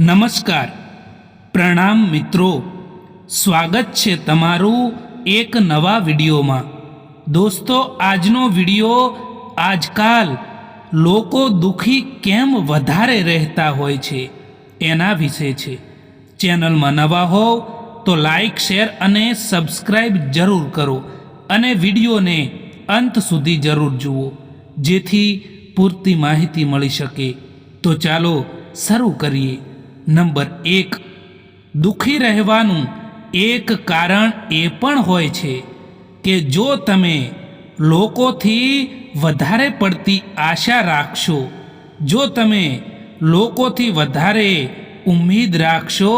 નમસ્કાર. પ્રણામ મિત્રો. સ્વાગત છે તમારું એક નવા વિડીયોમાં. દોસ્તો, આજનો વીડિયો આજકાલ લોકો દુઃખી કેમ વધારે રહેતા હોય છે એના વિશે છે. ચેનલમાં નવા હોવ તો લાઈક, શેર અને સબસ્ક્રાઈબ જરૂર કરો અને વિડીયોને અંત સુધી જરૂર જુઓ, જેથી પૂરતી માહિતી મળી શકે. તો ચાલો શરૂ કરીએ. નંબર એક. દુઃખી રહેવાનું એક કારણ એ પણ હોય છે કે જો તમે લોકોથી વધારે પડતી આશા રાખશો, જો તમે લોકોથી વધારે ઉમ્મીદ રાખશો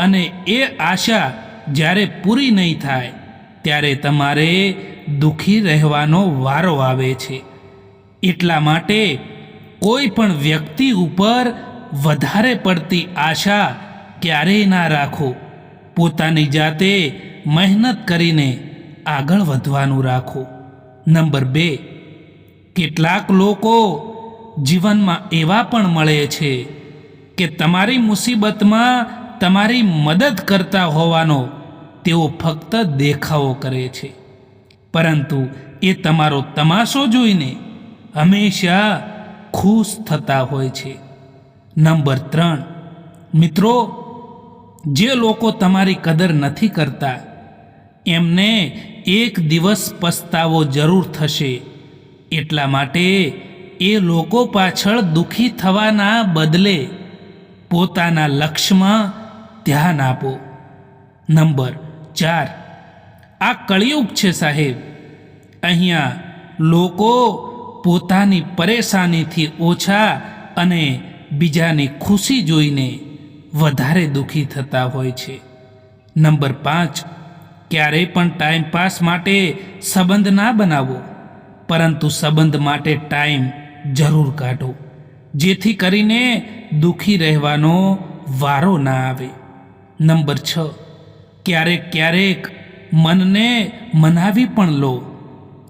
અને એ આશા જ્યારે પૂરી નહીં થાય, ત્યારે તમારે દુઃખી રહેવાનો વારો આવે છે. એટલા માટે કોઈ પણ વ્યક્તિ ઉપર વધારે પડતી આશા ક્યારેય ના રાખો. પોતાની જાતે મહેનત કરીને આગળ વધવાનું રાખો. નંબર બે, કેટલાક લોકો જીવનમાં એવા પણ મળે છે કે તમારી મુસીબતમાં તમારી મદદ કરતા હોવાનો તેઓ ફક્ત દેખાવો કરે છે. પરંતુ એ તમારો તમાશો જોઈને હંમેશા ખુશ થતા હોય છે. નંબર ત્રણ. મિત્રો, જે લોકો તમારી કદર નથી કરતા, એમને એક દિવસ પસ્તાવો જરૂર થશે. એટલા માટે એ લોકો પાછળ દુઃખી થવાના બદલે પોતાના લક્ષ્યમાં ધ્યાન આપો. નંબર ચાર. આ કળિયુગ છે સાહેબ. અહીંયા લોકો પોતાની પરેશાનીથી ઓછા અને બીજાની ખુશી જોઈને વધારે દુઃખી થતા હોય છે. નંબર પાંચ, ક્યારેય પણ ટાઈમ પાસ માટે સંબંધ ના બનાવો, પરંતુ સંબંધ માટે ટાઈમ જરૂર કાઢો, જેથી કરીને દુઃખી રહેવાનો વારો ના આવે. નંબર છ, ક્યારેક ક્યારેક મનને મનાવી પણ લો,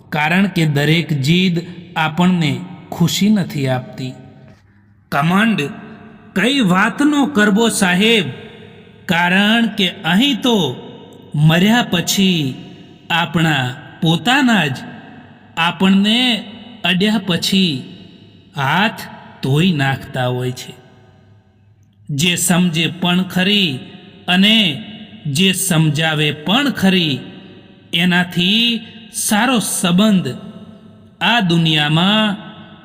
કારણ કે દરેક જીદ આપણને ખુશી નથી આપતી. કમાંડ, કઈ વાતનો કરવો સાહેબ? કારણ કે અહીં તો મર્યા પછી આપણા પોતાના જ આપણને અડ્યા પછી હાથ ધોઈ નાખતા હોય છે. જે સમજે પણ ખરી અને જે સમજાવે પણ ખરી, એનાથી સારો સંબંધ આ દુનિયામાં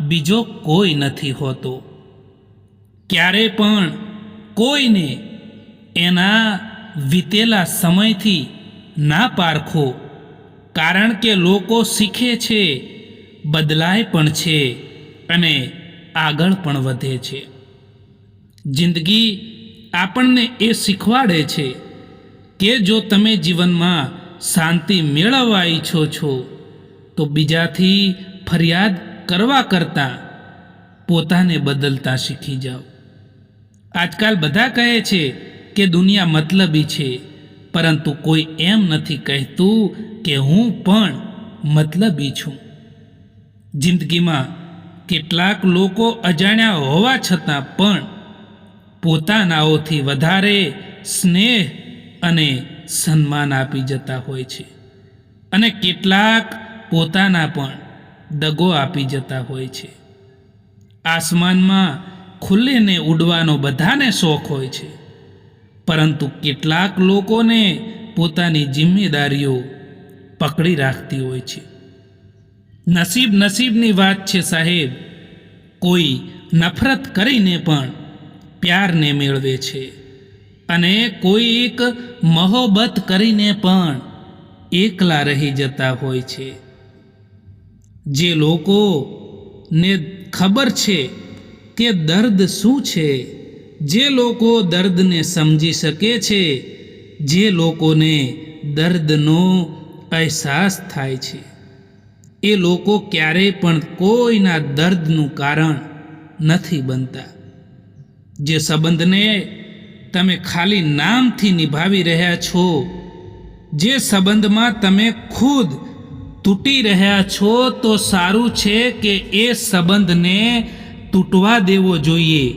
બીજો કોઈ નથી હોતો. ક્યારે પણ કોઈને એના વીતેલા સમયથી ના પારખો, કારણ કે લોકો શીખે છે, બદલાય પણ છે અને આગળ પણ વધે છે. જિંદગી આપણને એ શીખવાડે છે કે જો તમે જીવનમાં શાંતિ મેળવવા ઈચ્છો છો, તો બીજાથી ફરિયાદ કરવા કરતાં પોતાને બદલતા શીખી જાઓ. આજકાલ બધા કહે છે કે દુનિયા મતલબી છે, પરંતુ કોઈ એમ નથી કહેતું કે હું પણ મતલબી છું. જિંદગીમાં કેટલાક લોકો અજાણ્યા હોવા છતાં પણ પોતાનાઓથી વધારે સ્નેહ અને સન્માન આપી જતા હોય છે અને કેટલાક પોતાના પણ દગો આપી જતા હોય છે. આસમાનમાં ખુલ્લેને ઉડવાનો બધાને શોખ હોય છે. પરંતુ કેટલાક લોકોને પોતાની જિમ્મેદારીઓ પકડી રાખતી હોય છે. નસીબ નસીબની વાત છે સાહેબ, કોઈ નફરત કરીને પણ પ્યારને મેળવે છે. અને કોઈ એક મહોબત કરીને પણ એકલા રહી જતા હોય છે. જે લોકોને ખબર છે કે દર્દ શું છે? જે લોકો દર્દને સમજી શકે છે, જે લોકોને દર્દનો અહેસાસ થાય છે. એ લોકો ક્યારેય પણ કોઈના દર્દનું કારણ નથી બનતા. જે સંબંધને તમે ખાલી નામથી નિભાવી રહ્યા છો, જે સંબંધમાં તમે ખુદ તૂટી રહ્યા છો, તો સારું છે કે એ સંબંધને તૂટવા દેવો જોઈએ.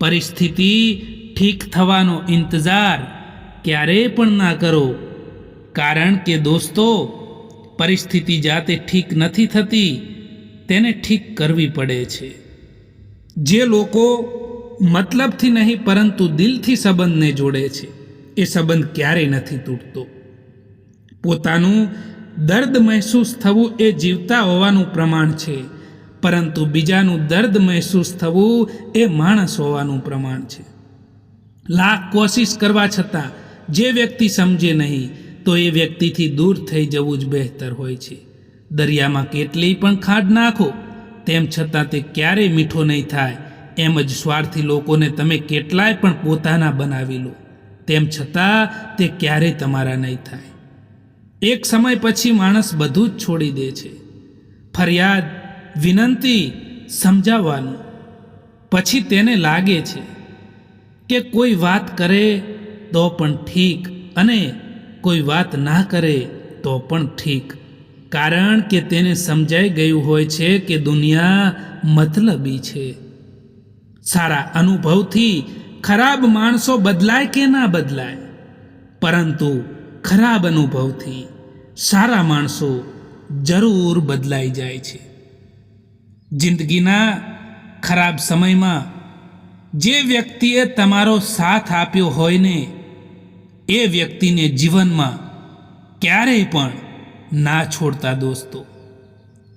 પરિસ્થિતિ ઠીક થવાનો ઇંતજાર ક્યારેય પણ ના કરો. કારણ કે દોસ્તો, પરિસ્થિતિ જાતે ઠીક નથી થતી, તેને ઠીક કરવી પડે છે. જે લોકો મતલબથી નહીં, પરંતુ દિલથી સંબંધને જોડે છે, એ સંબંધ ક્યારેય નથી તૂટતો. પોતાનું દર્દ મહેસૂસ થવું એ જીવતા હોવાનું પ્રમાણ છે. પરંતુ બીજાનું દર્દ મહેસૂસ થવું એ માણસ હોવાનું પ્રમાણ છે. લાખ કોશિશ કરવા છતાં જે વ્યક્તિ સમજે નહીં, તો એ વ્યક્તિથી દૂર થઈ જવું જ બહેતર હોય છે. દરિયામાં કેટલી પણ ખાડ નાખો, તેમ છતાં તે ક્યારેય મીઠો નહીં થાય, એમ જ સ્વાર્થી લોકોને તમે કેટલાય પણ પોતાના બનાવી લો, તેમ છતાં તે ક્યારેય તમારા નહીં થાય. એક સમય પછી માણસ બધું જ છોડી દે છે. ફરિયાદ વિનંતી સમજાવવાનું. પછી તેને લાગે છે કે કોઈ વાત કરે તો પણ ઠીક અને કોઈ વાત ના કરે તો પણ ઠીક. કારણ કે તેને સમજાઈ ગયું હોય છે કે દુનિયા મતલબી છે. સારા અનુભવથી ખરાબ માણસો બદલાય કે ના બદલાય? પરંતુ ખરાબ અનુભવથી સારા માણસો જરૂર બદલાઈ જાય છે. જિંદગીના ખરાબ સમયમાં જે વ્યક્તિએ તમારો સાથ આપ્યો હોય ને, એ વ્યક્તિને જીવનમાં ક્યારેય પણ ના છોડતા દોસ્તો.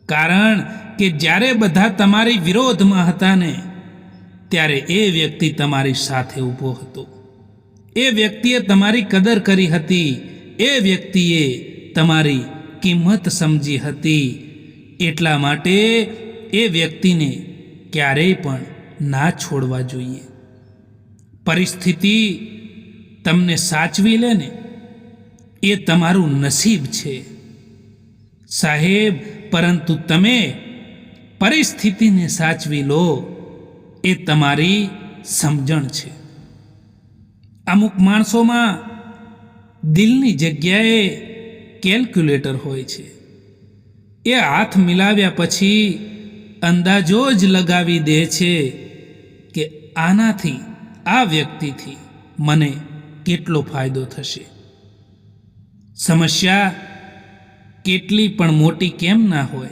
કારણ કે જ્યારે બધા તમારી વિરોધમાં હતા ને, ત્યારે એ વ્યક્તિ તમારી સાથે ઊભો હતો. એ વ્યક્તિએ તમારી કદર કરી હતી, એ વ્યક્તિએ તમારી કિંમત સમજી હતી. એટલા માટે એ વ્યક્તિને ક્યારેય પણ ના છોડવા જોઈએ. પરિસ્થિતિ તમને સાચવી લે ને, એ તમારું નસીબ છે. સાહેબ, પરંતુ તમે પરિસ્થિતિને સાચવી લો, એ તમારી સમજણ છે. અમુક માણસોમાં દિલની જગ્યાએ કેલ્ક્યુલેટર હોય છે. એ હાથ મિલાવ્યા પછી અંદાજો જ લગાવી દે છે કે આનાથી, આ વ્યક્તિથી મને કેટલો ફાયદો થશે. સમસ્યા કેટલી પણ મોટી કેમ ના હોય,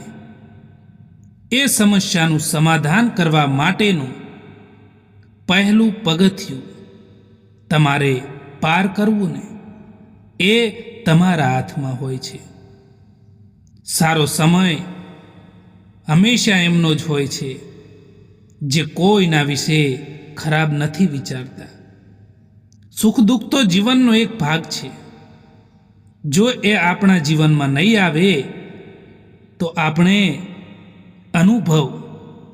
એ સમસ્યાનું સમાધાન કરવા માટેનું પહેલું પગથિયું તમારે પાર કરવું ને, એ તમારા હાથમાં હોય છે. સારો સમય હંમેશા એમનો જ હોય છે, જે કોઈના વિશે ખરાબ નથી વિચારતા. સુખ દુઃખ તો જીવનનો એક ભાગ છે. જો એ આપણા જીવનમાં નહીં આવે, તો આપણે અનુભવ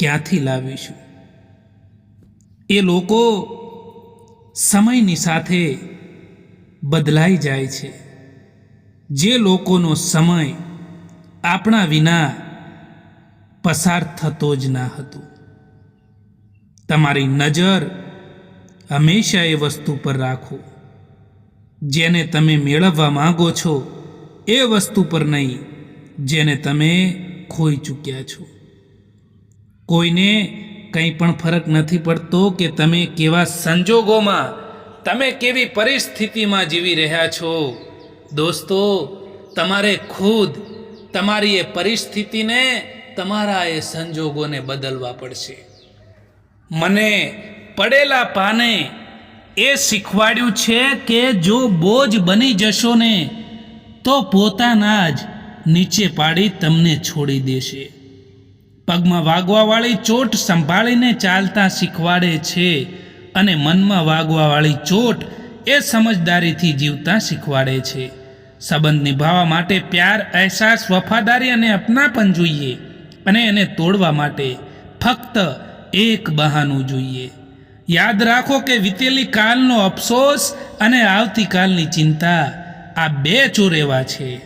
ક્યાંથી લાવીશું? એ લોકો સમયની સાથે બદલાઈ જાય છે. જે લોકોનો સમય આપણા વિના પસાર થતો જ ના હતો. તમારી નજર હંમેશા એ વસ્તુ પર રાખો. જેને તમે મેળવવા માંગો છો, એ વસ્તુ પર નહીં, જેને તમે ખોઈ ચૂક્યા છો. કોઈને કંઈ પણ ફરક નથી પડતો કે તમે કેવા સંજોગોમાં, તમે કેવી પરિસ્થિતિમાં જીવી રહ્યા છો. દોસ્તો, તમારે ખુદ તમારી એ પરિસ્થિતિને તમારા એ સંજોગોને બદલવા પડશે. મને પડેલા પાને એ શીખવાડ્યું છે કે જો બોજ બની જશો ને, તો પોતાના જ નીચે પાડી તમને છોડી દેશે. પગમાં વાગવાવાળી ચોટ સંભાળીને ચાલતા શીખવાડે છે અને મનમાં વાગવાવાળી ચોટ એ સમજદારીથી જીવતા શીખવાડે છે. સંબંધ નિભાવવા માટે પ્યાર, અહેસાસ, વફાદારી અને અપનાપન જોઈએ. અને એને તોડવા માટે ફક્ત એક બહાનું જોઈએ. યાદ રાખો કે વીતેલી કાલનો અફસોસ અને આવતીકાલની ચિંતા આ બે ચોરેવા છે,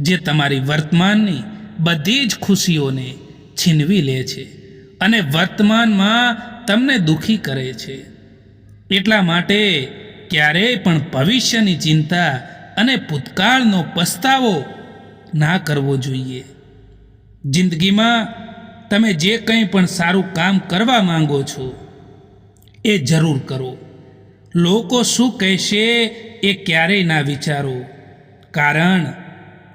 જે તમારી વર્તમાનની બધી જ ખુશીઓને છીનવી લે છે અને વર્તમાનમાં તમને દુખી કરે છે. એટલા માટે ક્યારેય પણ ભવિષ્યની ચિંતા અને ભૂતકાળનો પસ્તાવો ના કરવો જોઈએ. જિંદગીમાં તમે જે કંઈ પણ સારું કામ કરવા માંગો છો, એ જરૂર કરો. લોકો શું કહેશે એ ક્યારેય ના વિચારો. કારણ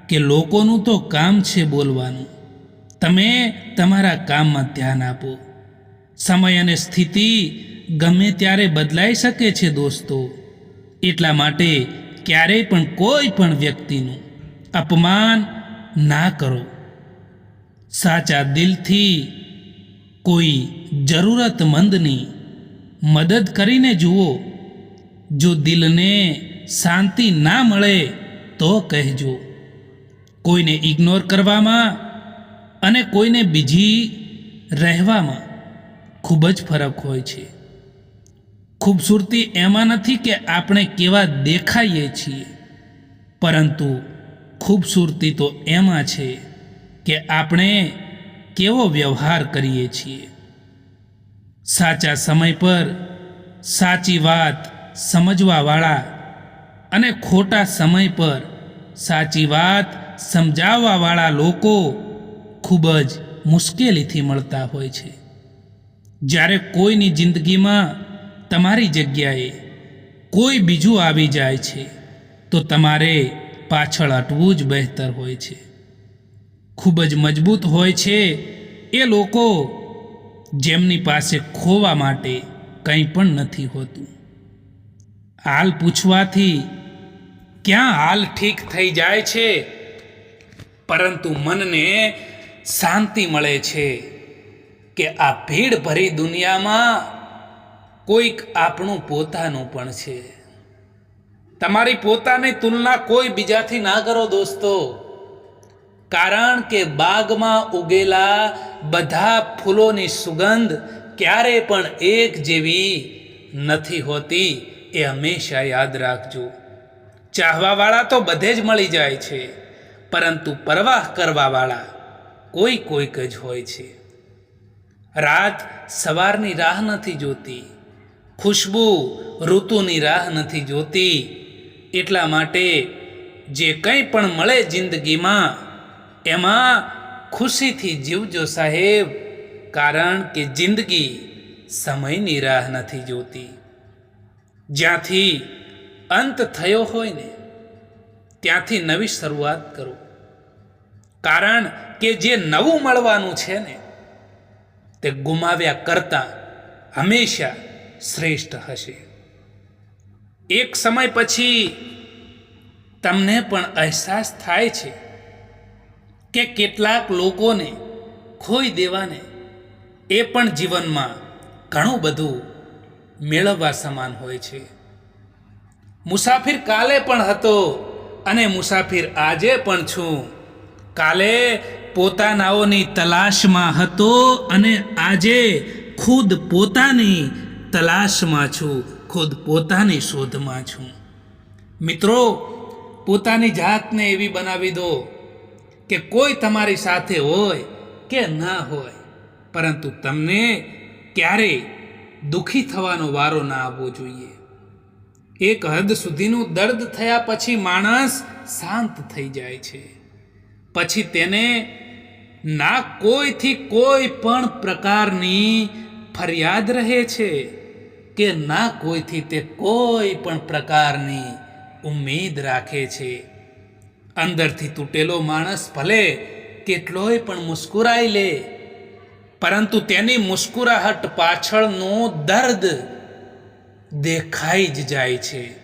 કે લોકોનું તો કામ છે બોલવાનું. તમે તમારા કામમાં ધ્યાન આપો. સમય અને સ્થિતિ ગમે ત્યારે બદલાઈ શકે છે દોસ્તો. એટલા માટે ક્યારેય પણ કોઈ પણ વ્યક્તિનું અપમાન ના કરો. સાચા દિલથી કોઈ જરૂરતમંદની મદદ કરીને જુઓ. જો દિલને શાંતિ ના મળે તો કહેજો. કોઈને ઇગ્નોર કરવામાં અને કોઈને બીજી રહેવામાં ખૂબ જ ફરક હોય છે. ખૂબસૂરતી એમાં નથી કે આપણે કેવા દેખાઈએ છીએ, પરંતુ ખૂબસૂરતી તો એમાં છે. કે આપણે કેવો વ્યવહાર કરીએ છીએ? સાચા સમય પર સાચી વાત સમજવાવાળા અને ખોટા સમય પર સાચી વાત સમજાવવાવાળા લોકો ખૂબ જ મુશ્કેલીથી મળતા હોય છે. જ્યારે કોઈની જિંદગીમાં તમારી જગ્યાએ કોઈ બીજું આવી જાય છે, તો તમારે પાછળ હટવું જ બહેતર હોય છે. ખૂબ જ મજબૂત હોય છે. એ લોકો જેમની પાસે ખોવા માટે કંઈ પણ નથી હોતું. હાલ પૂછવાથી ક્યાં હાલ ઠીક થઈ જાય છે? પરંતુ મનને શાંતિ મળે છે કે આ ભીડ ભરી દુનિયામાં કોઈક આપણું પોતાનું પણ છે. તમારી પોતાની તુલના કોઈ બીજાથી ના કરો દોસ્તો. કારણ કે બાગમાં ઉગેલા બધા ફૂલોની સુગંધ ક્યારે પણ એક જેવી નથી હોતી એ હંમેશા યાદ રાખજો. ચાહવાવાળા તો બધે જ મળી જાય છે, પરંતુ પરવાહ કરવાવાળા કોઈ કોઈક જ હોય છે. રાત સવારની રાહ નથી જોતી, ખુશ્બુ ઋતુની રાહ નથી જોતી, એટલા માટે જે કંઈ પણ મળે જિંદગીમાં એમાં ખુશીથી જીવજો સાહેબ, કારણ કે જિંદગી સમયની રાહ નથી જોતી. જ્યાંથી અંત થયો હોય ને, ત્યાંથી નવી શરૂઆત કરો. કારણ કે જે નવું મળવાનું છે ને, તે ગુમાવ્યા કરતાં હંમેશા શ્રેષ્ઠ હશે. એક સમય પછી તમને પણ અહેસાસ થાય છે કે કેટલાક લોકોને ખોઈ દેવાને એ પણ જીવનમાં ઘણું બધું મેળવવા સમાન હોય છે. મુસાફિર કાલે પણ હતો અને મુસાફિર આજે પણ છું. કાલે પોતાનાઓની તલાશમાં હતો અને આજે ખુદ પોતાની તલાશમાં છું, ખુદ પોતાની શોધમાં છું. મિત્રો, પોતાની જાતને એવી બનાવી દો કે કોઈ તમારી સાથે હોય કે ના હોય, પરંતુ તમને ક્યારેય દુઃખી થવાનો વારો ના આવવો જોઈએ. એક હદ સુધીનું દર્દ થયા પછી માણસ શાંત થઈ જાય છે. પછી તેને ના કોઈથી કોઈ પણ પ્રકારની ફરિયાદ રહે છે કે ના કોઈથી તે કોઈ પણ પ્રકારની ઉમેદ રાખે છે. અંદરથી તૂટેલો માણસ ભલે કેટલોય પણ મુસ્કુરાઈ લે, પરંતુ તેની મુસ્કુરાહટ પાછળનો દર્દ દેખાઈ જ જાય છે.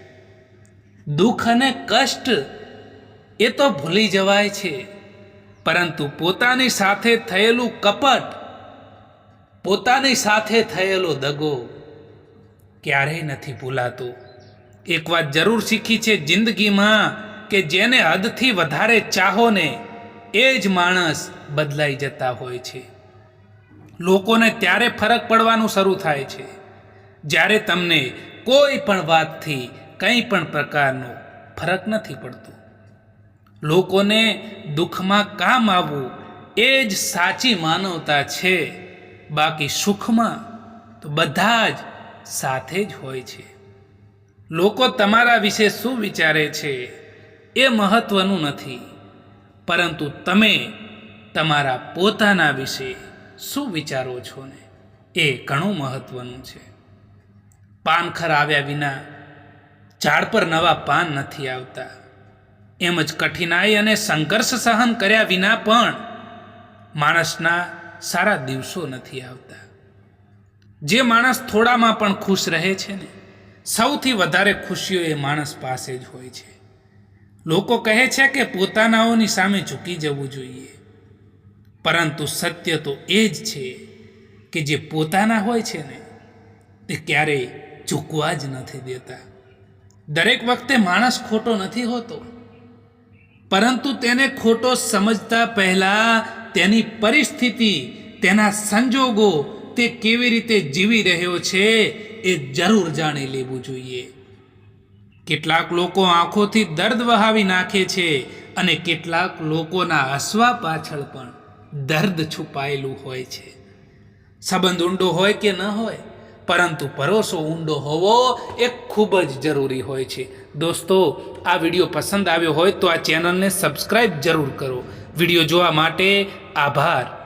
દુઃખ અને કષ્ટ એ તો ભૂલી જવાય છે, પરંતુ પોતાની સાથે થયેલું કપટ, પોતાની સાથે થયેલો દગો ક્યારેય નથી ભૂલાતો. એક વાત જરૂર શીખી છે, જિંદગીમાં કે જેને હદથી વધારે ચાહો ને એ જ માણસ બદલાઈ જતા હોય છે. લોકોને ત્યારે ફરક પડવાનું શરૂ થાય છે, જ્યારે તમને કોઈ પણ વાતથી કંઈ પણ પ્રકારનો ફરક નથી પડતો. લોકોને દુઃખમાં કામ આવવું એ જ સાચી માનવતા છે, બાકી સુખમાં તો બધા જ સાથે જ હોય છે. લોકો તમારા વિશે શું વિચારે છે? એ મહત્વનું નથી. પરંતુ તમે તમારા પોતાના વિશે શું વિચારો છો ને? એ ઘણું મહત્વનું છે. પાનખર આવ્યા વિના ઝાડ પર નવા પાન નથી આવતા. એમ જ કઠિનાઈ અને સંઘર્ષ સહન કર્યા વિના પણ માણસના સારા દિવસો નથી આવતા. જે માણસ થોડામાં પણ ખુશ રહે છે ને, સૌથી વધારે ખુશીઓ એ માણસ પાસે જ હોય છે. લોકો કહે છે કે પોતાનાઓની સામે ઝૂકી જવું જોઈએ. પરંતુ સત્ય તો એ જ છે કે જે પોતાના હોય છે ને, તે ક્યારેય ઝૂકવા જ નથી દેતા. દરેક વખતે માણસ ખોટો નથી હોતો. પરંતુ તેને ખોટો સમજતા પહેલાં તેની પરિસ્થિતિ, તેના સંજોગો તે કેવી રીતે જીવી રહ્યો છે એ જરૂર જાણી લેવું જોઈએ. કેટલાક લોકો આંખોથી દર્દ વહાવી નાખે છે અને કેટલાક લોકોના હસવા પાછળ પણ દર્દ છુપાયેલું હોય છે. સંબંધ ઊંડો હોય કે ન હોય, પરંતુ ભરોસો ઊંડો હોવો એ ખૂબ જ જરૂરી હોય છે. દોસ્તો, આ વીડિયો પસંદ આવ્યો હોય તો આ ચેનલને સબસ્ક્રાઈબ જરૂર કરો. વીડિયો જોવા માટે આભાર.